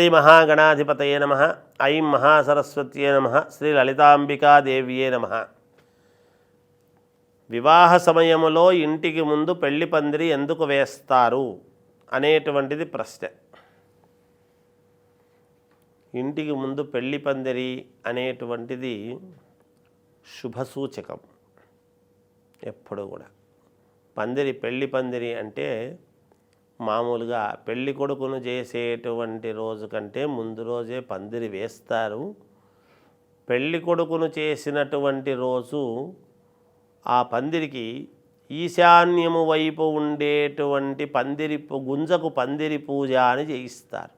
శ్రీ మహాగణాధిపతయే నమ. ఐం మహాసరస్వత్యే నమ. శ్రీ లలితాంబికాదేవియే నమ. వివాహ సమయములో ఇంటికి ముందు పెళ్ళి పందిరి ఎందుకు వేస్తారు అనేటువంటిది ప్రశ్న. ఇంటికి ముందు పెళ్ళి పందిరి అనేటువంటిది శుభసూచకం. ఎప్పుడు కూడా. పందిరి పెళ్ళి పందిరి అంటే మామూలుగా పెళ్ళి కొడుకును చేసేటువంటి రోజు కంటే ముందు రోజే పందిరి వేస్తారు. పెళ్ళి కొడుకును చేసినటువంటి రోజు ఆ పందిరికి ఈశాన్యము వైపు ఉండేటువంటి పందిరి గుంజకు పందిరి పూజ అని చేయిస్తారు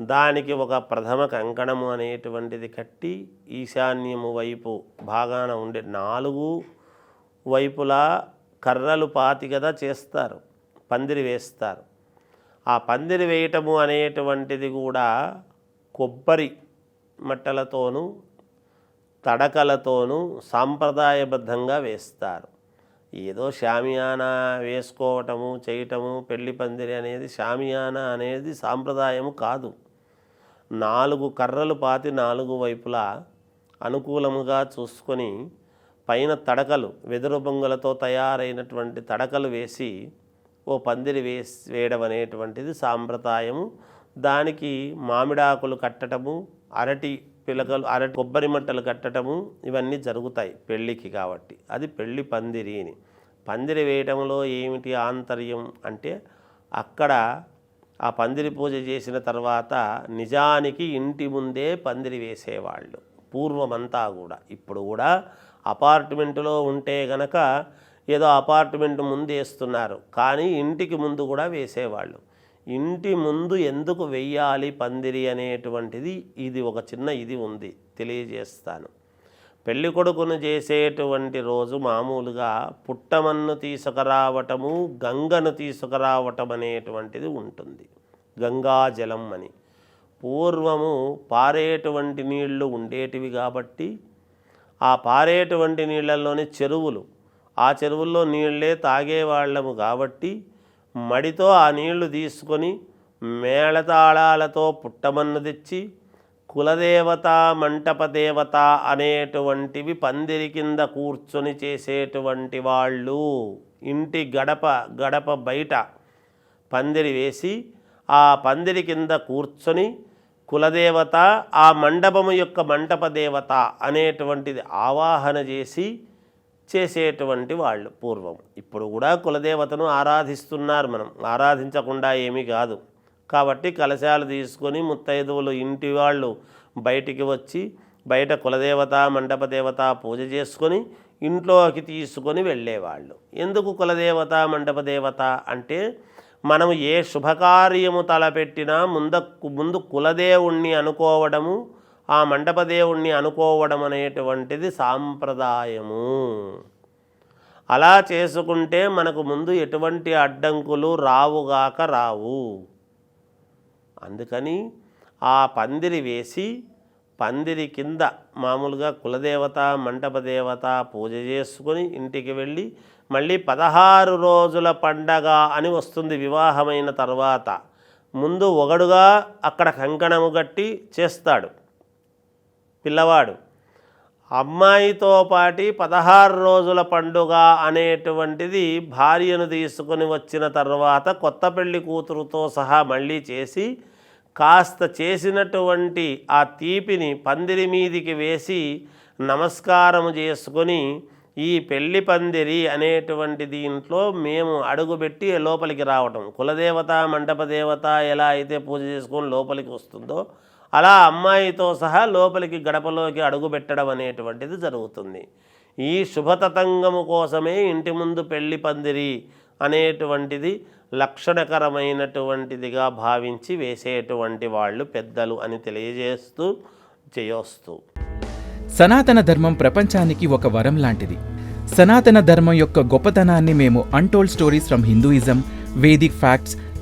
దానికి ఒక ప్రథమ కంకణము అనేటువంటిది కట్టి ఈశాన్యము వైపు భాగాన ఉండే నాలుగు వైపులా కర్రలు పాతి కదా చేస్తారు. పందిరి వేస్తారు. ఆ పందిరి వేయటము అనేటువంటిది కూడా కొబ్బరి మట్టలతోనూ తడకలతోనూ సాంప్రదాయబద్ధంగా వేస్తారు. ఏదో షామియానా వేసుకోవటము చేయటము పెళ్ళి పందిరి అనేది షామియానా అనేది సాంప్రదాయము కాదు. నాలుగు కర్రలు పాతి నాలుగు వైపులా అనుకూలముగా చూసుకొని పైన తడకలు వెదురు బొంగులతో తయారైనటువంటి తడకలు వేసి ఓ పందిరి వేసి వేయడం అనేటువంటిది సాంప్రదాయము. దానికి మామిడాకులు కట్టడము అరటి పిలకలు అరటి కొబ్బరి మట్టలు కట్టడము ఇవన్నీ జరుగుతాయి పెళ్ళికి కాబట్టి. అది పెళ్ళి పందిరి అని. పందిరి వేయటంలో ఏమిటి ఆంతర్యం అంటే అక్కడ ఆ పందిరి పూజ చేసిన తర్వాత నిజానికి ఇంటి ముందే పందిరి వేసేవాళ్ళు. పూర్వమంతా కూడా. ఇప్పుడు కూడా అపార్ట్మెంటులో ఉంటే గనక ఏదో అపార్ట్మెంట్ ముందు వేస్తున్నారు. కానీ ఇంటికి ముందు కూడా వేసేవాళ్ళు. ఇంటి ముందు ఎందుకు వెయ్యాలి పందిరి అనేటువంటిది ఇది ఒక చిన్న ఇది ఉంది తెలియజేస్తాను. పెళ్ళి కొడుకును చేసేటువంటి రోజు మామూలుగా పుట్టమన్ను తీసుకురావటము గంగను తీసుకురావటం అనేటువంటిది ఉంటుంది. గంగాజలం అని. పూర్వము పారేటువంటి నీళ్ళు ఉండేటివి కాబట్టి ఆ పారేటువంటి నీళ్ళల్లోని చెరువులు ఆ చెరువుల్లో నీళ్ళే తాగేవాళ్ళము కాబట్టి మడితో ఆ నీళ్ళు తీసుకొని మేళతాళాలతో పుట్టమన్ను తెచ్చి కులదేవత మంటప దేవత అనేటువంటివి పందిరి కింద కూర్చొని చేసేటువంటి వాళ్ళు. ఇంటి గడప గడప బయట పందిరి వేసి ఆ పందిరి కింద కూర్చొని కులదేవత ఆ మండపము యొక్క మంటప దేవత అనేటువంటిది ఆవాహన చేసి చేసేటువంటి వాళ్ళు పూర్వం. ఇప్పుడు కూడా కులదేవతను ఆరాధిస్తున్నారు మనం. ఆరాధించకుండా ఏమీ కాదు. కాబట్టి కలశాలు తీసుకొని ముత్తైదువులు ఇంటి వాళ్ళు బయటికి వచ్చి బయట కులదేవత మండప దేవత పూజ చేసుకొని ఇంట్లోకి తీసుకొని వెళ్ళేవాళ్ళు. ఎందుకు కులదేవత మండప దేవత అంటే మనము ఏ శుభకార్యము తలపెట్టినా ముంద ముందు కులదేవుణ్ణి అనుకోవడము ఆ మండపదేవుణ్ణి అనుకోవడం అనేటువంటిది సాంప్రదాయము. అలా చేసుకుంటే మనకు ముందు ఎటువంటి అడ్డంకులు రావుగాక రావు. అందుకని ఆ పందిరి వేసి పందిరి కింద మామూలుగా కులదేవత మంటప దేవత పూజ చేసుకుని ఇంటికి వెళ్ళి మళ్ళీ పదహారు రోజుల పండగ అని వస్తుంది వివాహమైన తర్వాత. ముందు ఒకడుగా అక్కడ కంకణము కట్టి చేస్తాడు. పిల్లవాడు. అమ్మాయితో పాటి పదహారు రోజుల పండుగ అనేటువంటిది భార్యను తీసుకొని వచ్చిన తర్వాత కొత్త పెళ్ళి కూతురుతో సహా మళ్ళీ చేసి కాస్త చేసినటువంటి ఆ తీపిని పందిరి మీదికి వేసి నమస్కారము చేసుకొని ఈ పెళ్ళి పందిరి అనేటువంటి దీంట్లో మేము అడుగుపెట్టి లోపలికి రావటం. కులదేవత మంటప దేవత ఎలా అయితే పూజ చేసుకొని లోపలికి వస్తుందో అలా అమ్మాయితో సహా లోపలికి గడపలోకి అడుగుపెట్టడం అనేటువంటిది జరుగుతుంది. ఈ శుభతతంగము కోసమే ఇంటి ముందు పెళ్ళి పందిరి అనేటువంటిది లక్షణకరమైనటువంటిదిగా భావించి వేసేటువంటి వాళ్ళు పెద్దలు అని తెలియజేస్తూ చేయొస్తూ. సనాతన ధర్మం ప్రపంచానికి ఒక వరం లాంటిది. సనాతన ధర్మం యొక్క గొప్పతనాన్ని మేము untold stories from Hinduism vedic facts